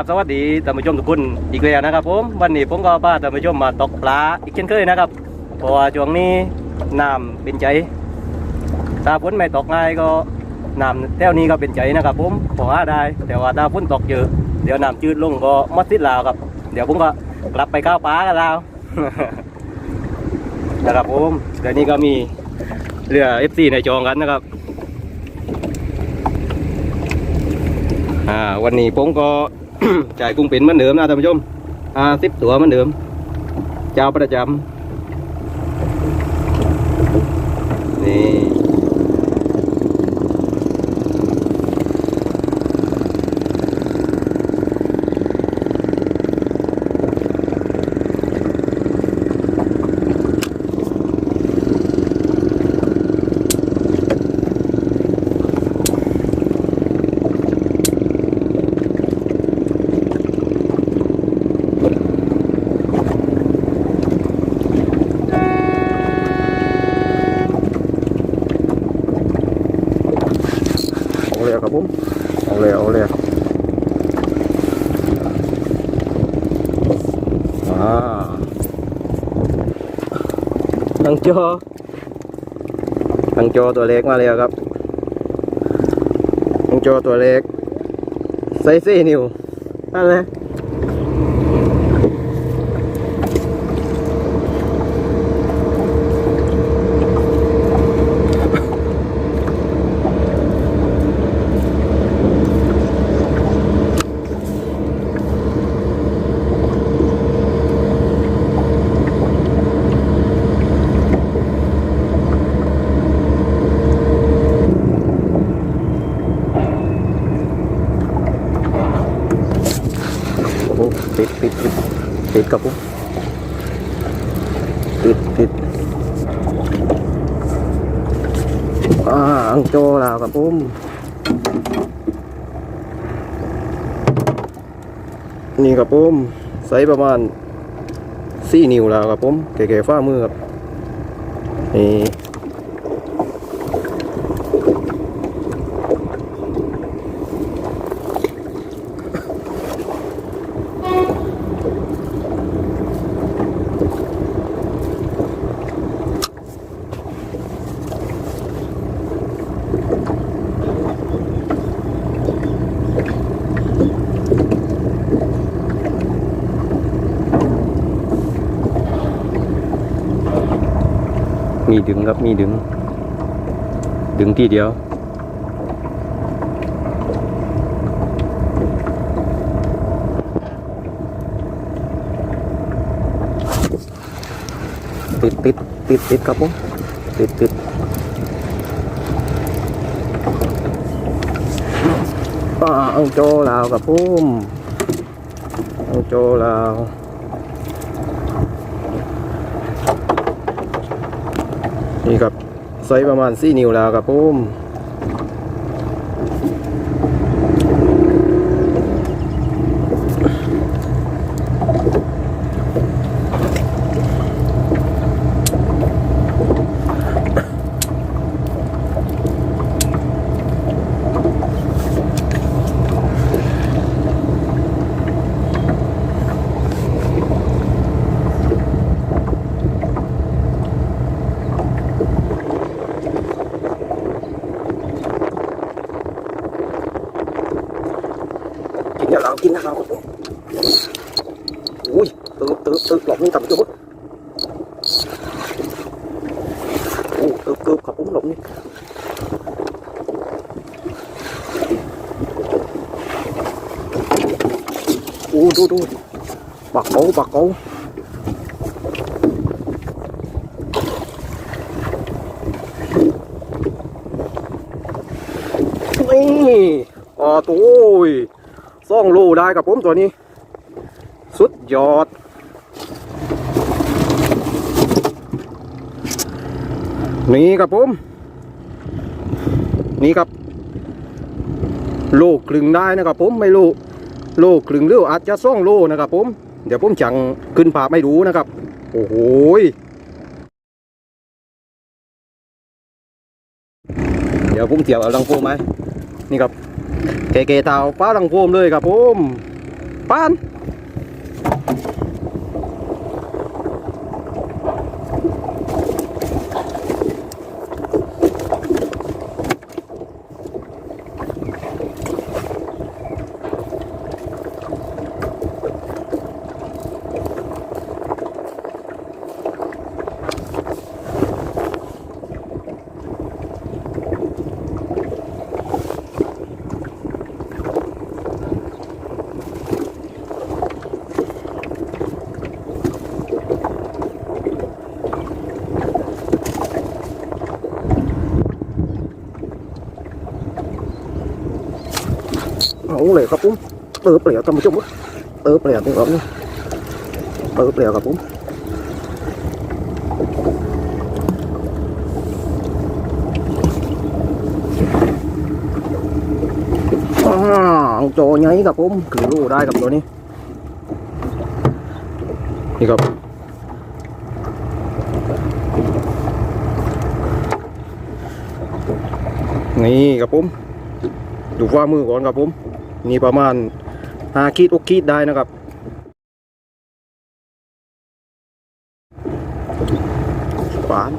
อกราบสวัสดีท่านผู้ชมทุกคนอีกแล้วนะครับผมวันนี้ผมก็พาท่านผู้ชมมาตกปลาอีกเช่นเคยนะครับเพราะว่าช่วงนี้น้ำเป็นใจถ้าฝนไม่ตกง่ายก็น้ำแถวนี้ก็เป็นใจนะครับ ผมพอหาได้ แต่ว่าถ้าฝนตกเยอะเดี๋ยวน้ำจืดลงก็หมดสิ้นแล้วครับ เดี๋ยวผมก็กลับไปข้าวปลากันแล้วนะครับผมเดี๋ยวนี้ก็มีเรือ FC ในจองกันนะครับอ่าวันนี้ผมก็ จ่ายกุ้งเป็นเหมือนเดิมนะท่านผู้ชมอ่าสิบตัวเหมือนเดิมเจ้าประจำนี่ เอาเลยครับผมเอาเลยเอาเลยอ่า ตังโจตังโจตัวเล็กมาเลยครับตังโจตัวเล็กไซส์สี่นิ้วนั่นเละ ติดติดติดติดครับผมติดติดอ่าอังโจลาวครับผมนี่ครับผมไซส์ประมาณสี่นิ้วแล้วครับผมแก่ๆฝ้ามือครับนี่ ดึงครับมีดึง ดึงทีเดียว ติดติดติดติดครับผมติดติดอ่าเอาโจลาวครับผมเอาโจลาว นี่ครับไซส์ประมาณ4นิ้วแล้วครับผมกินแล้วเรากินแล้วครับผมอุ้ยตึ๊บตึ๊บตึ๊บหลบนี่ต่ำจุดโอ้ตึ๊บตึ๊บครับผมหลบนี่ โอ้ดูดูปักโก้ปักโก้นี่อ๋อตัวซ่องโลได้กับผมตัวนี้ สุดยอดนี่ครับผม นี่ครับ โลกลึงได้นะครับผมไม่โล โลกลึงหรืออาจจะซ่องโลนะครับผม เดี๋ยวผมจังขึ้นภาพไม่รู้นะครับ โอ้โหเดี๋ยวผมเทียบเอาลังโฟมไหมนี่ครับเกเกเตาป้าลังโฟมเลยครับผมป้าน ครับผมเติบเปลี่ยวท่านผู้ชมเติบเปลี่ยวนี่ครับนี่เติบเปลี่ยวครับผมจอใหญ่ครับผมคือรู้ได้กับตัวนี้นี่ครับนี่ครับผมดูฝ่ามือก่อนครับผม นี่ประมาณหาขีดอกขีดได้นะครับ ฝาน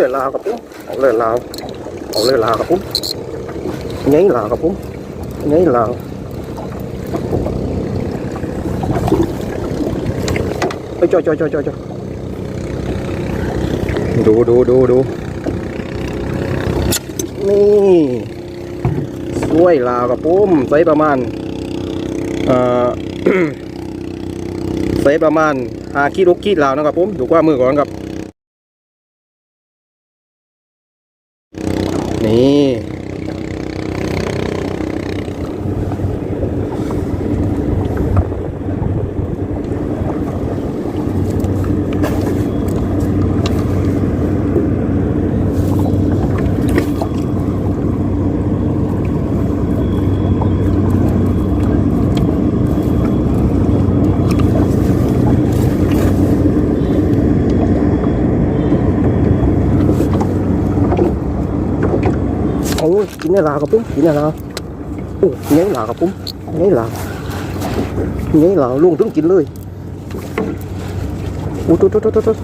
เอาเลยลาวครับผมเอาเลยลาวเอาเลยลาวครับผมไงลาวครับผมไงลาวไปจ่อยจ่อยจ่อยจ่อยจ่อยดูดูดูดูนี่สวยลาวครับผมใส่ประมาณเอ่อใส่ประมาณห้าขีดหกขีดลาวนะครับผมดูกว่ามือก่อนครับ นี่ โอ้ยกินได้ลากับปุ้มกินได้ลาโอ้ยไงลากับปุ้มไงลาไงลาลุงถึงกินเลยโอ้ตุ๊ดตุ๊ดตุ๊ดตุ๊ด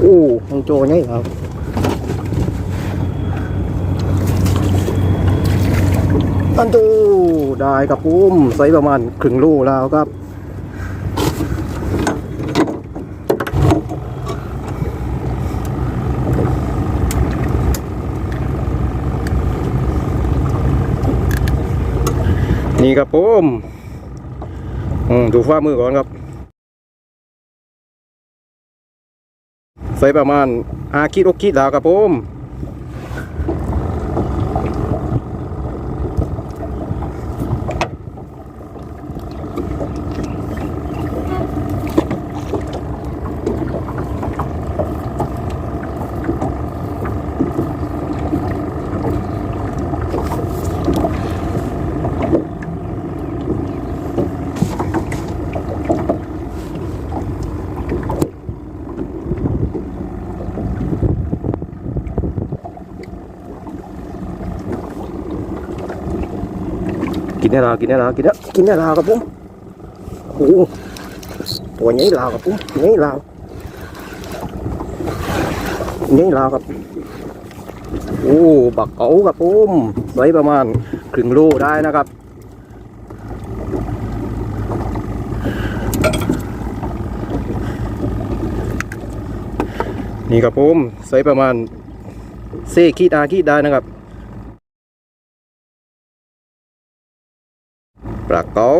โอ้ฮังโจไงลาอันดูได้กับปุ้มใส่ประมาณครึ่งโลแล้วครับ นี่ครับผมดูฝ้ามือก่อนครับ ใส่ประมาณอาคิดอกคิดแล้วครับผม ได้ล้วกินได้ล้วกินได้กินได้ล้วครับผมโอ้ตัวใหญ่ลาวครับผมใหญ่ลาวใหญ่ลาวครับโอ้บักเอาครับผมไว้ประมาณครึ่งโลได้นะครับนี่ครับผมใส่ประมาณเซขีดอาขีดได้นะครับ ปลาเก๋า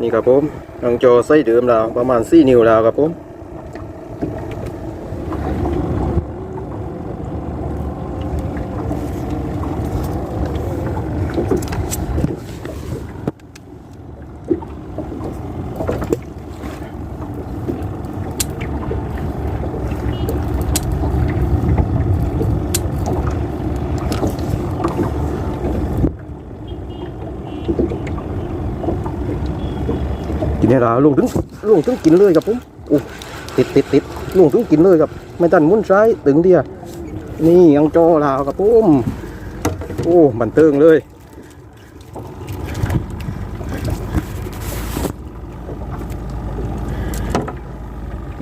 นี่ครับผมทางจอไส้เดิมแล้วประมาณ4นิ้วแล้วครับผม กินให้ลงถึงลงถึงกินเลยครับผมโอ้ติดติดติดลงถึงกินเลยครับไม่ตันมุนซ้ายตึงเดียนี่ยังจอลาวครับผมโอ้บันเทิงเลย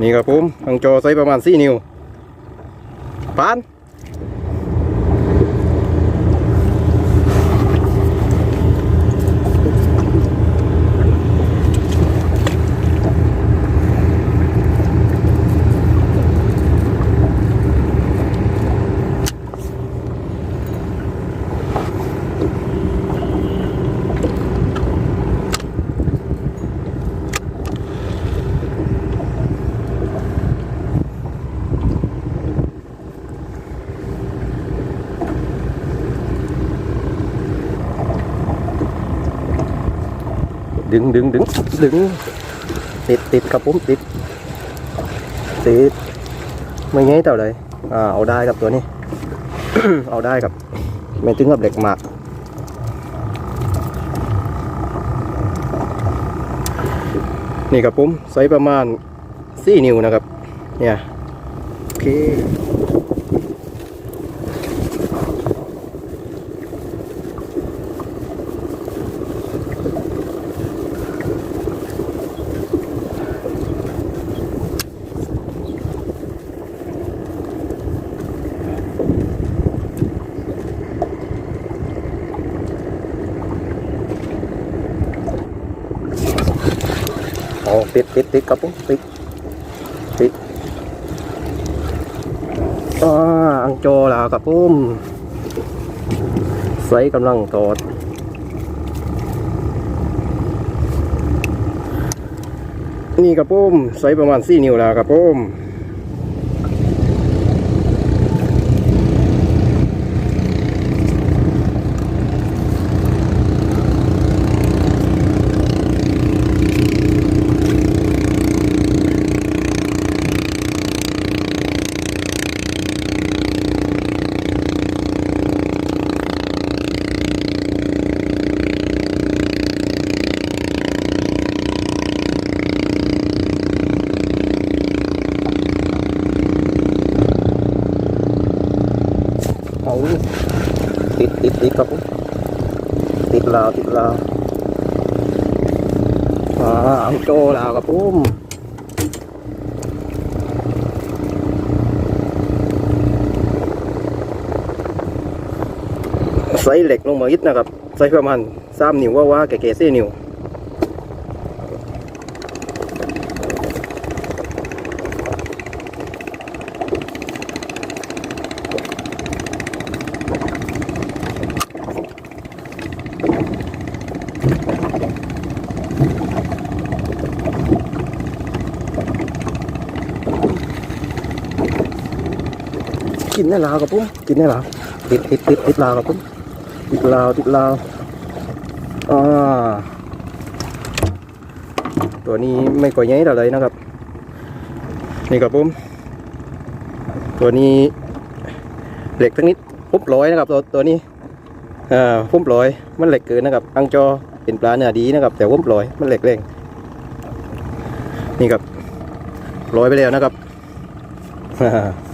นี่ครับผมยังจอไซส์ประมาณ4นิ้วปาน ดึงดึงดึงดึงติดติดครับผมติดติดไม่ไงเท่าไหรอ่าเอาได้ครับตัวนี้ เอาได้ครับไม่ถึงกับเหล็กหมากนี่ครับผมไซส์ประมาณสี่นิ้วนะครับเนี่ยโอเค อ๋อ ติดติดติดครับผมติดติดอ่าอังโจแล้วครับผมไซส์กำลังตอดนี่กระปุ่มไซส์ประมาณ4นิ้วแล้วครับผม ดติดติดครับผมติดลาวติดลาวอ่าอังโจลาวครับผมใส่เหล็กลงมาอีกนะครับ ใส่ประมาณสามนิ้วว่าว่าแก่ๆสี่นิ้ว กินได้ลาวครับผมกินได้ลาวติดติดติดติดลาวครับผมติดลาวติดลาวอ่าตัวนี้ไม่ก่อยใหญ่เท่าไรนะครับ นี่ครับผมตัวนี้เหล็กทั้งนิดปุ๊บร้อยนะครับตัวตัวนี้อ่าพุ่มร้อยมันเหล็กเกินนะครับอังจอเป็นปลาเนื้อดีนะครับ แต่พุ่มร้อยมันเหล็กแรงนี่ครับร้อยไปแล้วนะครับ น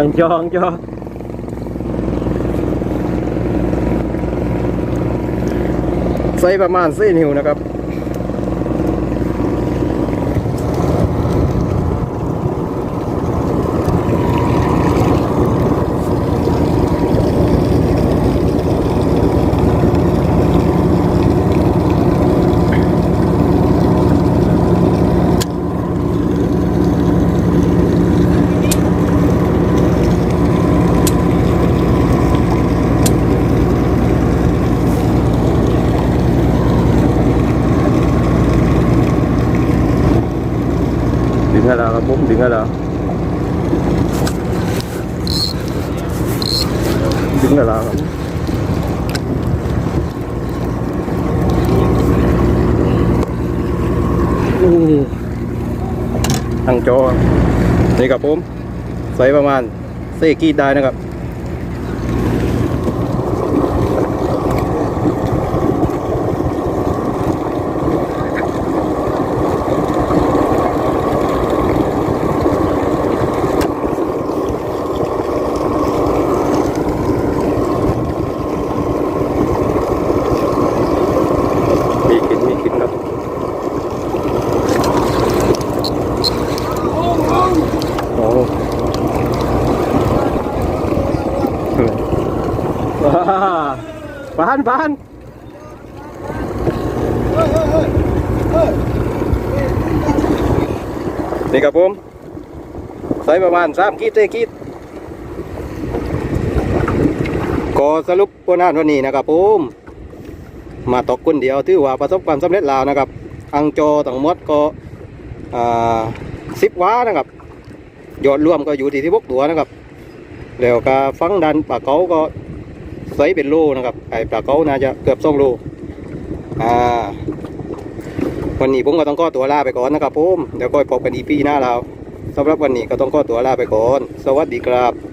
ทั้งจองจอไซส์ประมาณสี่นิ้วนะครับ ดึงให้ ถึงแล้วดึงให้แล้วครับอู้ทางจอนี่ครับผม ใส่ประมาณเซกีดได้นะครับ มีกินมีกินครับโอ้ว้าานปานนี่ครับผมใส่ประมาณสามขีดเตขีดก็สรุปผลงานวันนี้นะครับผมมาตกคนเดียวถือว่าประสบความสำเร็จแล้วนะครับ อังโจทั้งมดก็สิบว้านะครับยอดรวมก็อยู่ที่ที่พวกตัวนะครับ แล้วก็ฟังดันปลาเก๋าก็ ใสเป็นโลนะครับไอ้ปลาเก๋าน่าจะเกือบสองโลอ่าวันนี้ผมก็ต้องขอตัวลาไปก่อนนะครับผมเดี๋ยวก็พบกันอีพีหน้าเราสำหรับวันนี้ก็ต้องขอตัวลาไปก่อน สวัสดีครับ